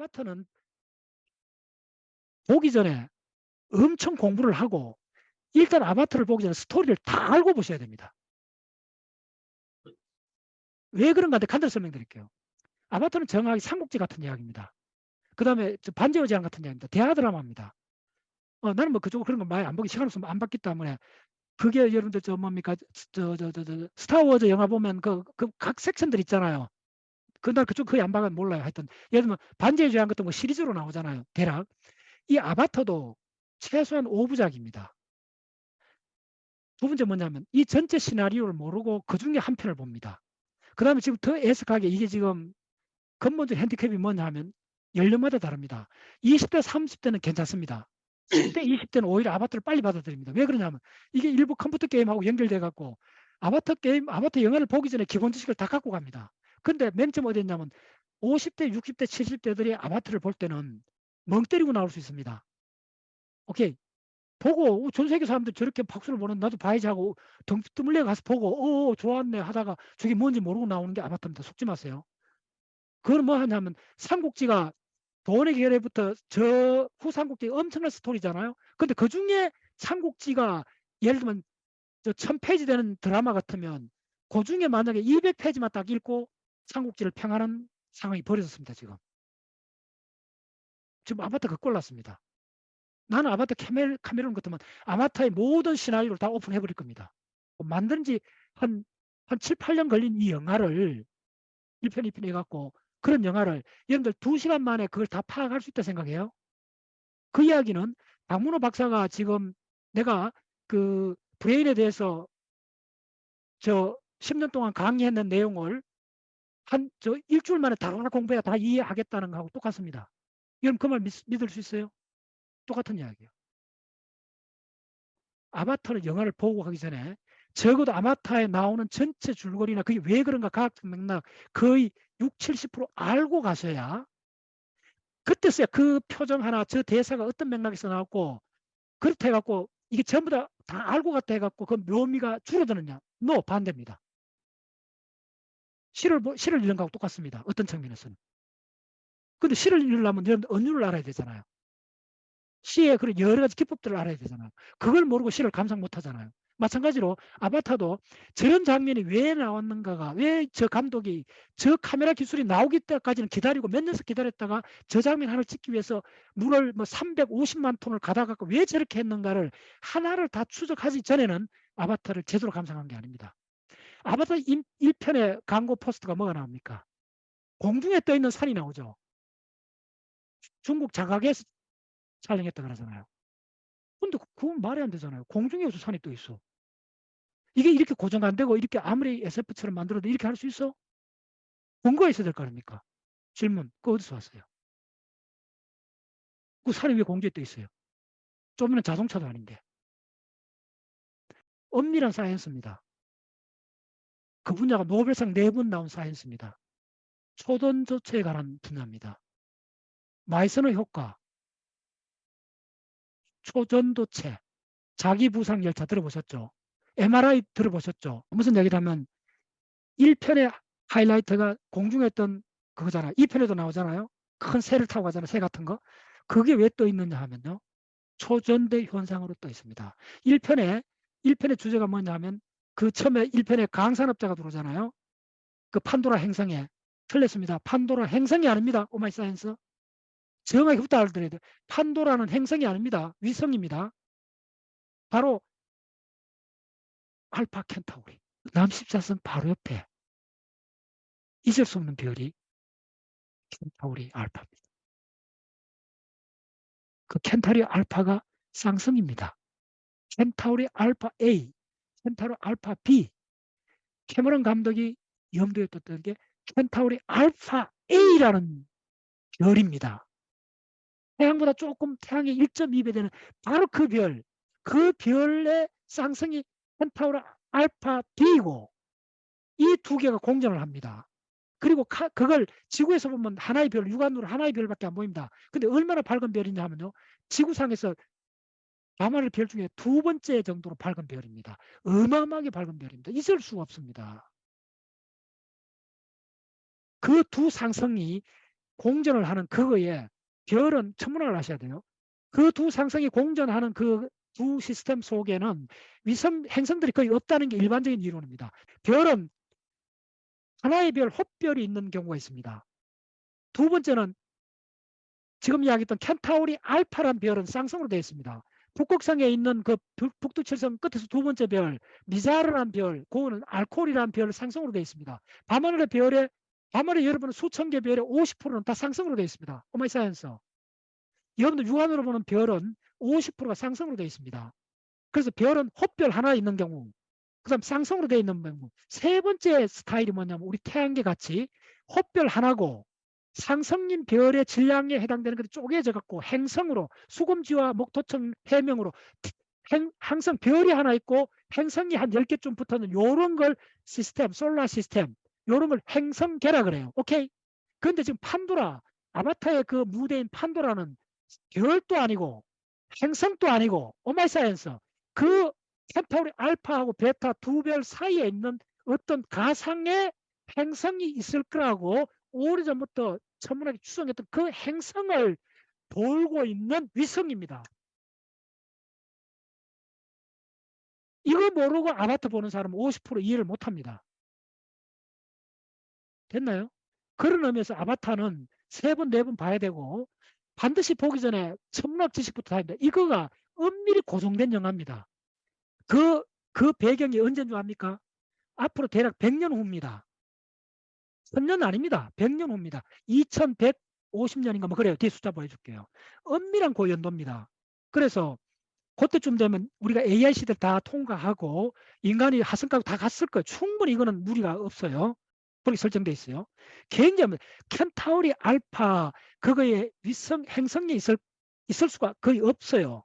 아바타는 보기 전에 엄청 공부를 하고 일단 아바타를 보기 전에 스토리를 다 알고 보셔야 됩니다. 왜 그런가 한데 간단히 설명드릴게요. 아바타는 정확히 삼국지 같은 이야기입니다. 그 다음에 반지의 제왕 같은 이야기입니다. 대하 드라마입니다. 어, 나는 뭐 그쪽 그런 거 많이 안 보기 시간 없으면 안 봤기 때문에 그게 여러분들 저 뭡니까 저 저저저 스타워즈 영화 보면 그 그 각 섹션들 있잖아요. 그날 그쪽 안 봐가 몰라요. 하여튼 예를 들면 반지의 제왕 같은 거 시리즈로 나오잖아요. 대략 이 아바타도 최소한 5부작입니다. 두 번째 뭐냐면 이 전체 시나리오를 모르고 그 중에 한 편을 봅니다. 그 다음에 지금 더 애석하게 이게 지금 근본적 핸디캡이 뭐냐 하면 연령마다 다릅니다. 20대, 30대는 괜찮습니다. 10대, 20대는 오히려 아바타를 빨리 받아들입니다. 왜 그러냐면 이게 일부 컴퓨터 게임하고 연결돼 갖고 아바타 게임, 아바타 영화를 보기 전에 기본 지식을 다 갖고 갑니다. 근데 어디 있냐면 50대, 60대, 70대들이 아바타를 볼 때는 멍 때리고 나올 수 있습니다. 오케이. 보고 어, 전 세계 사람들 저렇게 박수를 보는 나도 봐야지 하고 등 뜸을내 가서 보고 어 좋았네 하다가 저게 뭔지 모르고 나오는 게 아바타입니다. 속지 마세요. 그건 뭐 하냐면 삼국지가 돈의 계열부터 저 후삼국지 엄청난 스토리잖아요. 근데 그 중에 삼국지가 예를 들면 저 1000페이지 되는 드라마 같으면 그 중에 만약에 200페이지만 딱 읽고 삼국지를 평하는 상황이 벌어졌습니다. 지금. 지금 아바타 그꼴 났습니다. 나는 아바타 카메, 카메론 같으면 아바타의 모든 시나리오를 다 오픈해 버릴 겁니다. 만든 지 한, 한 7, 8년 걸린 이 영화를 1편, 2편 해갖고 그런 영화를 여러분들 2시간 만에 그걸 다 파악할 수 있다 생각해요. 그 이야기는 박문호 박사가 지금 내가 그 브레인에 대해서 저 10년 동안 강의했는 내용을 한 저 일주일 만에 다 공부해 다 이해하겠다는 거하고 똑같습니다. 여러분 그 말 믿을 수 있어요? 똑같은 이야기예요. 아바타를 영화를 보고 하기 전에 적어도 아바타에 나오는 전체 줄거리나 그게 왜 그런가 과학적 맥락 거의 6, 70% 알고 가셔야 그때서야 그 표정 하나 저 대사가 어떤 맥락에서 나왔고 그렇다 해갖고 이게 전부 다, 다 알고 갔다 해갖고 그 묘미가 줄어드느냐? 노, 반대입니다. 시를, 시를 읽는 거하고 똑같습니다. 어떤 측면에서는. 근데 시를 읽으려면 여러분 언유를 알아야 되잖아요. 시의 그런 여러 가지 기법들을 알아야 되잖아요. 그걸 모르고 시를 감상 못 하잖아요. 마찬가지로 아바타도 저런 장면이 왜 나왔는가가 왜 저 감독이 저 카메라 기술이 나오기 때까지는 기다리고 몇 년씩 기다렸다가 저 장면 하나를 찍기 위해서 물을 뭐 350만 톤을 가다 갖고 왜 저렇게 했는가를 하나를 다 추적하기 전에는 아바타를 제대로 감상한 게 아닙니다. 아바타 1편의 광고 포스터가 뭐가 나옵니까? 공중에 떠 있는 산이 나오죠. 중국 자각에서 촬영했다 그러잖아요. 근데 그, 그건 말이 안 되잖아요. 공중에서 산이 떠 있어. 이게 이렇게 고정 안 되고 이렇게 아무리 SF처럼 만들어도 이렇게 할 수 있어? 근거가 있어야 될 거 아닙니까? 질문. 그 어디서 왔어요? 그 산이 왜 공중에 떠 있어요? 좀면 자동차도 아닌데. 엄밀한 사이언스입니다. 그 분야가 노벨상 네 번 나온 사이언스입니다. 초전 조체에 관한 분야입니다. 마이선의 효과, 초전도체, 자기 부상 열차 들어보셨죠? MRI 들어보셨죠? 무슨 얘기를 하면 1편의 하이라이트가 공중에 있던 그거잖아요. 2편에도 나오잖아요. 큰 새를 타고 가잖아요. 새 같은 거. 그게 왜 떠 있느냐 하면요. 초전대 현상으로 떠 있습니다. 1편에 1편의 주제가 뭐냐 하면 그 처음에 1편에 강산업자가 들어오잖아요. 그 판도라 행성에 틀렸습니다. 판도라 행성이 아닙니다. 오마이 사이언스. 정확히 부터 알아들어야 돼요. 판도라는 행성이 아닙니다. 위성입니다. 바로 알파 켄타우리. 남십자선 바로 옆에 잊을 수 없는 별이 켄타우리 알파입니다. 그 켄타우리 알파가 쌍성입니다. 켄타우리 알파 A, 켄타우리 알파 B. 캐머런 감독이 염두에 뒀던 게 켄타우리 알파 A라는 별입니다. 태양보다 조금 태양의 1.2배 되는 바로 그 별, 그 별의 쌍성이 펜타우라 알파 B고 이 두 개가 공전을 합니다. 그리고 카, 그걸 지구에서 보면 하나의 별, 육안으로 하나의 별밖에 안 보입니다. 근데 얼마나 밝은 별이냐 하면요. 지구상에서 가마를 별 중에 두 번째 정도로 밝은 별입니다. 어마어마하게 밝은 별입니다. 있을 수가 없습니다. 그 두 상성이 공전을 하는 그거에 별은 천문학을 하셔야 돼요. 그 두 상성이 공전하는 그 두 시스템 속에는 위성 행성들이 거의 없다는 게 일반적인 이론입니다. 별은 하나의 별, 헛별이 있는 경우가 있습니다. 두 번째는 지금 이야기했던 켄타우리 알파란 별은 쌍성으로 되어 있습니다. 북극성에 있는 그 북- 북두칠성 끝에서 두 번째 별, 미자르란 별, 그거는 알코올이라는 별 상성으로 되어 있습니다. 밤하늘의 별에 밤하늘 여러분은 수천 개 별의 50%는 다 상성으로 되어 있습니다. 오마이 사이언스. 여러분들 육안으로 보는 별은 50%가 상성으로 되어 있습니다. 그래서 별은 헛별 하나 있는 경우, 그 다음 쌍성으로 되어 있는 경우, 세 번째 스타일이 뭐냐면 우리 태양계 같이 헛별 하나고 상성인 별의 질량에 해당되는 것이 쪼개져 갖고 행성으로 수금지와 목토청 해명으로 행, 항상 별이 하나 있고 행성이 한 10개쯤 붙어는 요런 걸 시스템, 솔라 시스템 요런 걸 행성계라 그래요. 오케이? 그런데 지금 판도라 아바타의 그 무대인 판도라는 별도 아니고 행성도 아니고 오마이 사이언스 그 켄타우리 알파하고 베타 두 별 사이에 있는 어떤 가상의 행성이 있을 거라고 오래전부터 천문학이 추정했던 그 행성을 돌고 있는 위성입니다. 이거 모르고 아바타 보는 사람은 50% 이해를 못합니다. 됐나요? 그런 의미에서 아바타는 세 번, 네 번 봐야 되고 반드시 보기 전에 천문학 지식부터 해야 됩니다. 이거가 엄밀히 고정된 영화입니다. 그, 그 배경이 언제인 줄 압니까? 앞으로 대략 100년 후입니다. 1000년 아닙니다. 100년 후입니다. 2150년인가 뭐 그래요. 뒤에 숫자 보여줄게요. 엄밀한 고연도입니다. 그래서 그때쯤 되면 우리가 AI 시대를 다 통과하고 인간이 하승까지 다 갔을 거예요. 충분히 이거는 무리가 없어요. 그렇게 설정돼 있어요. 굉장히 켄타우리 알파 그거에 위성 행성이 있을 있을 수가 거의 없어요.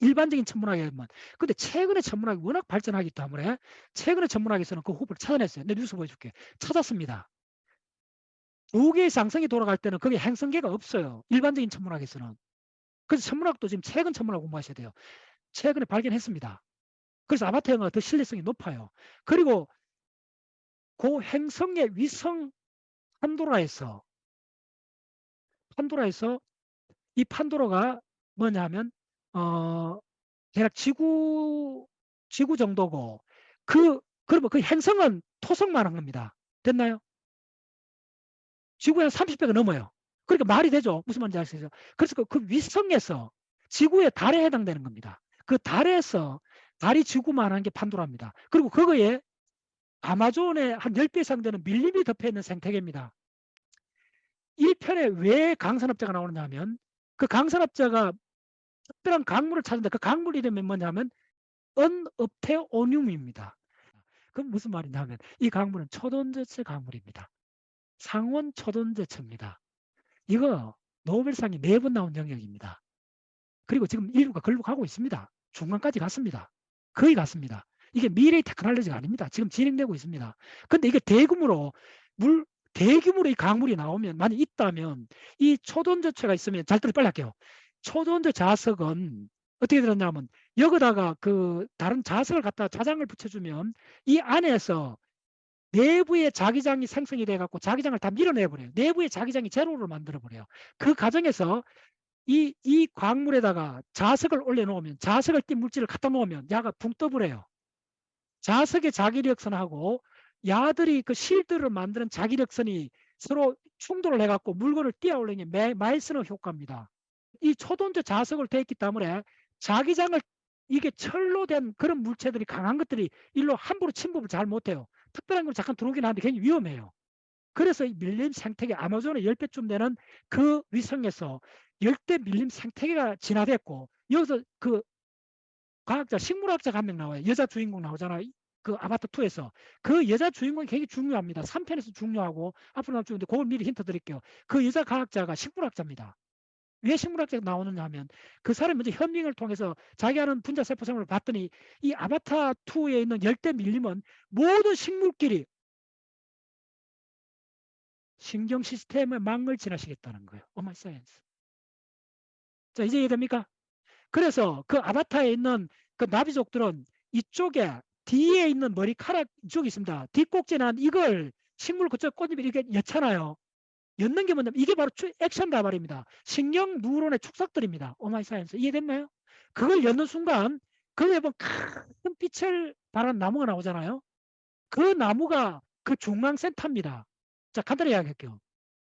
일반적인 천문학에만. 근데 최근에 천문학이 워낙 발전하기 때문에 최근에 천문학에서는 그 후보를 찾아냈어요. 내 뉴스 보여줄게. 찾았습니다. 두 개의 상성이 돌아갈 때는 거기 행성계가 없어요. 일반적인 천문학에서는. 그래서 천문학도 지금 최근 천문학 공부하셔야 돼요. 최근에 발견했습니다. 그래서 아바타 영화가 더 신뢰성이 높아요. 그리고 그 행성의 위성 판도라에서 판도라에서 이 판도라가 뭐냐면 어 대략 지구 지구 정도고 그 그러면 그 행성은 토성만 한 겁니다. 됐나요? 지구에 한 30배가 넘어요. 그러니까 말이 되죠. 무슨 말인지 아시죠? 그래서 그, 그 위성에서 지구의 달에 해당되는 겁니다. 그 달에서 달이 지구만 한 게 판도라입니다. 그리고 그거에 아마존의 한 10배 이상 되는 밀림이 덮여 있는 생태계입니다. 1편에 왜 강산업자가 나오느냐 하면 그 강산업자가 특별한 강물을 찾는데 그 강물 이름이 뭐냐면 은업테오늄입니다. 그럼 무슨 말이냐면 이 강물은 초돈제체 강물입니다. 상원 초돈제체입니다. 이거 노벨상이 네 번 나온 영역입니다. 그리고 지금 인류가 걸룩하고 있습니다. 중간까지 갔습니다. 거의 갔습니다. 이게 미래의 테크놀로지가 아닙니다. 지금 진행되고 있습니다. 근데 이게 대규모로 물 대규모로 이 강물이 나오면 만약 있다면 이 초돈제체가 있으면 잘 들어 빨리 할게요. 초돈제 자석은 어떻게 되었냐면 여기다가 그 다른 자석을 갖다 자장을 붙여주면 이 안에서 내부의 자기장이 생성이 돼 갖고 자기장을 다 밀어내 버려요. 내부의 자기장이 제로를 만들어 버려요. 그 과정에서 이, 이 광물에다가 자석을 올려놓으면 자석을 띈 물질을 갖다 놓으면 야가 붕 떠버려요. 자석의 자기력선하고 야들이 그 실드를 만드는 자기력선이 서로 충돌을 해갖고 물건을 띄어 올리는 게 마일스너 효과입니다. 이 초돈제 자석을 돼 있기 때문에 자기장을 이게 철로 된 그런 물체들이 강한 것들이 일로 함부로 침범을 잘 못해요. 특별한 걸 잠깐 들어오긴 하는데 굉장히 위험해요. 그래서 이 밀림 생태계 아마존의 10배쯤 되는 그 위성에서 열대 밀림 생태계가 진화됐고 여기서 그 과학자 식물학자가 한 명 나와요. 여자 주인공 나오잖아요. 그 아바타 2에서 그 여자 주인공이 굉장히 중요합니다. 3편에서 중요하고 앞으로 나올 중인데 그걸 미리 힌트 드릴게요. 그 여자 과학자가 식물학자입니다. 왜 식물학자가 나오느냐 하면 그 사람이 먼저 현밍을 통해서 자기 하는 분자 세포 생물을 봤더니 이 아바타 2에 있는 열대 밀림은 모든 식물끼리 신경 시스템의 망을 지나시겠다는 거예요. 오마이 사이언스. 자, 이제 이해됩니까? 그래서 그 아바타에 있는 그 나비족들은 이쪽에 뒤에 있는 머리카락 이쪽에 있습니다. 뒷꼭지는 이걸 식물 그쪽 꽃잎이 이렇게 였잖아요. 엮는 게 뭐냐면 이게 바로 추- 액션 다발입니다. 신경 뉴런의 축삭들입니다. 오마이 사이언스 이해됐나요? 그걸 엮는 순간 그에 보면 큰 빛을 발한 나무가 나오잖아요. 그 나무가 그 중앙 센터입니다. 자 간단히 이야기할게요.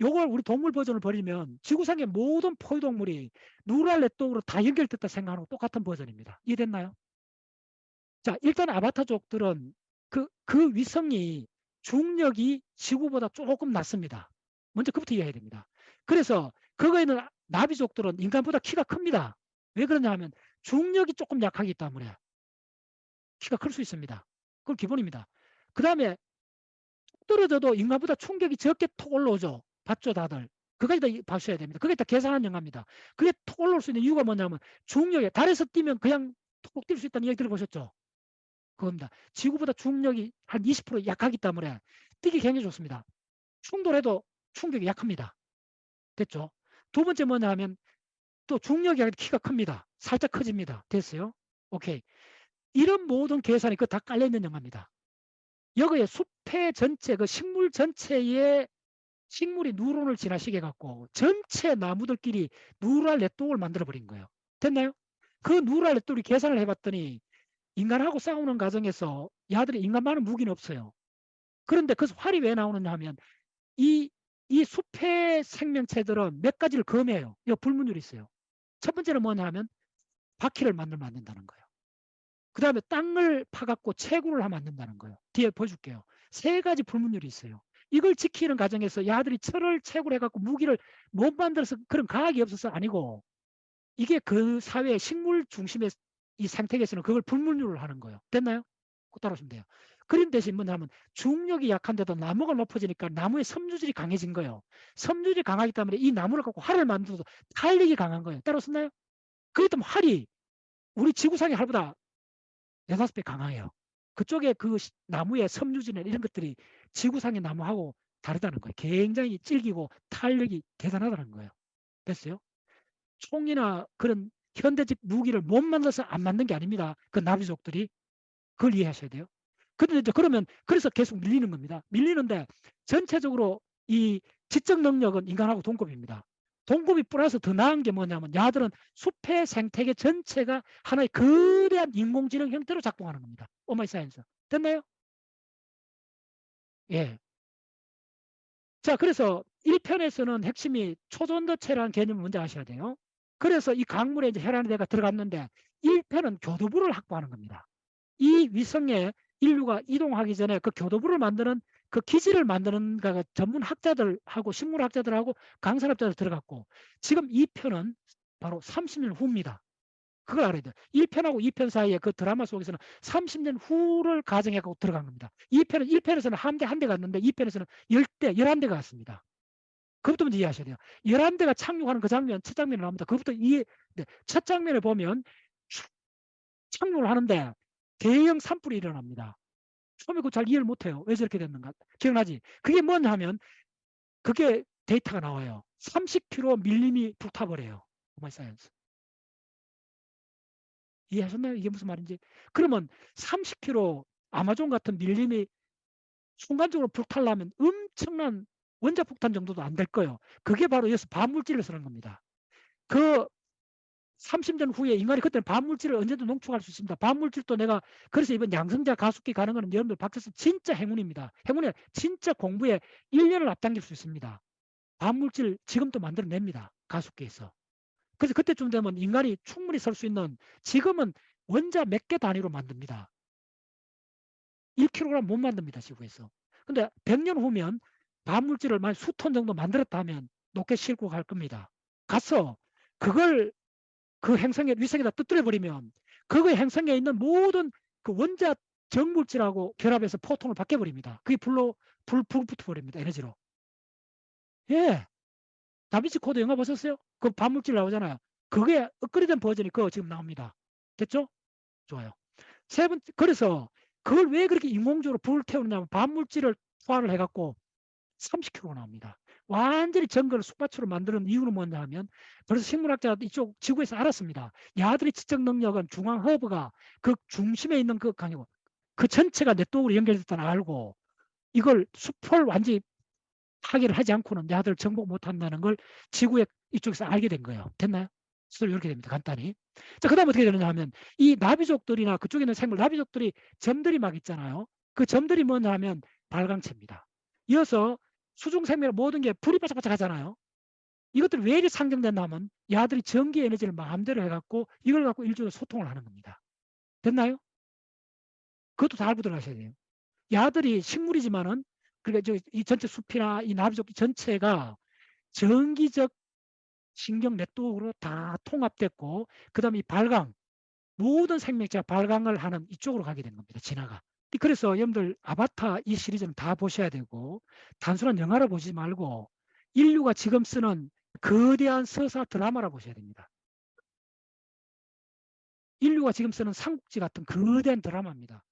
요걸 우리 동물 버전을 버리면 지구상의 모든 포유동물이 누랄 네트워크로 다 연결됐다 생각하고 똑같은 버전입니다. 이해됐나요? 자 일단 아바타족들은 그, 그 위성이 중력이 지구보다 조금 낮습니다. 먼저 그부터 이해해야 됩니다. 그래서 그거에 있는 나비족들은 인간보다 키가 큽니다. 왜 그러냐 하면 중력이 조금 약하기 때문에 키가 클 수 있습니다. 그건 기본입니다. 그 다음에 떨어져도 인간보다 충격이 적게 톡 올라오죠. 봤죠 다들. 그까지 다 봐주셔야 됩니다. 그게 다 계산한 영화입니다. 그게 톡 올라올 수 있는 이유가 뭐냐면 중력에 달에서 뛰면 그냥 톡뛸수 있다는 얘기 들어보셨죠? 그겁니다. 지구보다 중력이 한 20% 약하기 때문에 뛰기 굉장히 좋습니다. 충돌해도 충격이 약합니다. 됐죠? 두 번째 뭐냐 하면 또 중력이 키가 큽니다. 살짝 커집니다. 됐어요? 오케이. 이런 모든 계산이 그 다 깔려있는 영화입니다. 여기에 숲의 전체, 그 식물 전체에 식물이 누론을 진화시켜 갖고 전체 나무들끼리 누랄 네트워크를 만들어 버린 거예요. 됐나요? 그 누랄 네트워크 계산을 해봤더니 인간하고 싸우는 과정에서 야들이 인간만한 무기는 없어요. 그런데 그 활이 왜 나오느냐 하면 이, 이 숲의 생명체들은 몇 가지를 검해요. 이 불문율이 있어요. 첫 번째는 뭐냐 하면 바퀴를 만들면 안 된다는 거예요. 그 다음에 땅을 파갖고 채굴을 하면 안 된다는 거예요. 뒤에 보여줄게요. 세 가지 불문율이 있어요. 이걸 지키는 과정에서 야들이 철을 채굴해갖고 무기를 못 만들어서 그런 과학이 없어서 아니고 이게 그 사회의 식물 중심의 이 생태계에서는 그걸 불문율을 하는 거예요. 됐나요? 꼭 따라오시면 돼요. 그런 대신 뭐냐면 중력이 약한데도 나무가 높아지니까 나무의 섬유질이 강해진 거예요. 섬유질이 강하기 때문에 이 나무를 갖고 활을 만들어도 탄력이 강한 거예요. 따라오셨나요? 그랬더니 활이 우리 지구상의 활보다 네다섯 배 강해요. 그쪽에 그 시- 나무의 섬유질이나 이런 것들이 지구상의 나무하고 다르다는 거예요. 굉장히 질기고 탄력이 대단하다는 거예요. 됐어요? 총이나 그런 현대적 무기를 못 만들어서 안 만든 게 아닙니다. 그 나비족들이 그걸 이해하셔야 돼요. 근데 이제 그러면 그래서 계속 밀리는 겁니다. 밀리는데 전체적으로 이 지적 능력은 인간하고 동급입니다. 동급이 플러스 더 나은 게 뭐냐면 야들은 숲의 생태계 전체가 하나의 거대한 인공지능 형태로 작동하는 겁니다. 오마이 사이언스. 됐나요? 예. 자, 그래서 1편에서는 핵심이 초전도체라는 개념을 먼저 아셔야 돼요. 그래서 이 강물에 이제 혈안의 대가 들어갔는데 1편은 교도부를 확보하는 겁니다. 이 위성에 인류가 이동하기 전에 그 교도부를 만드는 그 기지를 만드는 그 전문 학자들하고 식물학자들하고 강산업자들 들어갔고 지금 2편은 바로 30년 후입니다. 그걸 알아야 돼요. 1편하고 2편 사이에 그 드라마 속에서는 30년 후를 가정해갖고 들어간 겁니다. 2편은 1편에서는 한 대 한 대 갔는데 2편에서는 10대, 11대가 갔습니다. 그것부터 먼저 이해하셔야 돼요. 11대가 착륙하는 그 장면, 첫 장면이 나옵니다. 그것부터 이해, 네. 첫 장면을 보면 착륙을 하는데 대형 산불이 일어납니다. 처음에 그거 잘 이해를 못해요. 왜 저렇게 됐는가. 기억나지? 그게 뭐냐 하면 그게 데이터가 나와요. 30km 밀림이 불타버려요. 오마이 사이언스. 이해하셨나요? 이게 무슨 말인지. 그러면 30km 아마존 같은 밀림이 순간적으로 불타려면 엄청난 원자 폭탄 정도도 안 될 거예요. 그게 바로 여기서 반물질을 쓰는 겁니다. 그 30년 후에 인간이 그때는 반물질을 언제든 농축할 수 있습니다. 반물질도 내가 그래서 이번 양성자 가속기 가는 거는 여러분들 박태서 진짜 행운입니다. 행운이 진짜 공부에 1년을 앞당길 수 있습니다. 반물질 지금도 만들어냅니다. 가속기에서. 그래서 그때쯤 되면 인간이 충분히 설 수 있는 지금은 원자 몇 개 단위로 만듭니다. 1kg 못 만듭니다. 지구에서. 근데 100년 후면 반물질을 만 수톤 정도 만들었다 하면 높게 싣고 갈 겁니다. 가서 그걸 그 행성의 위성에다 뜨뜨려 버리면 그거의 행성에 있는 모든 그 원자 정물질하고 결합해서 포톤을 바뀌어 버립니다. 그게 불로 불, 불 붙어 버립니다. 에너지로. 예. 다빈치 코드 영화 보셨어요? 그 반물질 나오잖아요. 그게 업그레이드된 버전이 그거 지금 나옵니다. 됐죠? 좋아요. 세 번째, 그래서 그걸 왜 그렇게 인공적으로 불을 태우느냐면 반물질을 소화를 해갖고 30kg 나옵니다. 완전히 정글을 숙밭으로 만드는 이유는 뭐냐 하면 벌써 식물학자 이쪽 지구에서 알았습니다. 야들의 지적 능력은 중앙 허브가 그 중심에 있는 그 강이고 그 전체가 네트워크로 연결됐다는 알고 이걸 숲을 완전히 파괴를 하지 않고는 야들 정복 못한다는 걸 지구의 이쪽에서 알게 된 거예요. 됐나요? 스토리 이렇게 됩니다. 간단히. 자, 그 다음 어떻게 되느냐 하면 이 나비족들이나 그쪽에 있는 생물, 나비족들이 점들이 막 있잖아요. 그 점들이 뭐냐 하면 발광체입니다. 이어서 수중 생명 모든 게 불이 바짝바짝 하잖아요. 이것들이 왜 이렇게 상정된다 하면 야들이 전기 에너지를 마음대로 해갖고 이걸 갖고 일종의 소통을 하는 겁니다. 됐나요? 그것도 다 알고 들어가셔야 돼요. 야들이 식물이지만은 그러니까 저이 전체 숲이나 이 나비족 전체가 전기적 신경 네트워크로 다 통합됐고 그다음에 이 발광 모든 생명체가 발광을 하는 이쪽으로 가게 된 겁니다. 진화가. 그래서 여러분들 아바타 이 시리즈는 다 보셔야 되고 단순한 영화로 보지 말고 인류가 지금 쓰는 거대한 서사 드라마라 보셔야 됩니다. 인류가 지금 쓰는 삼국지 같은 거대한 드라마입니다.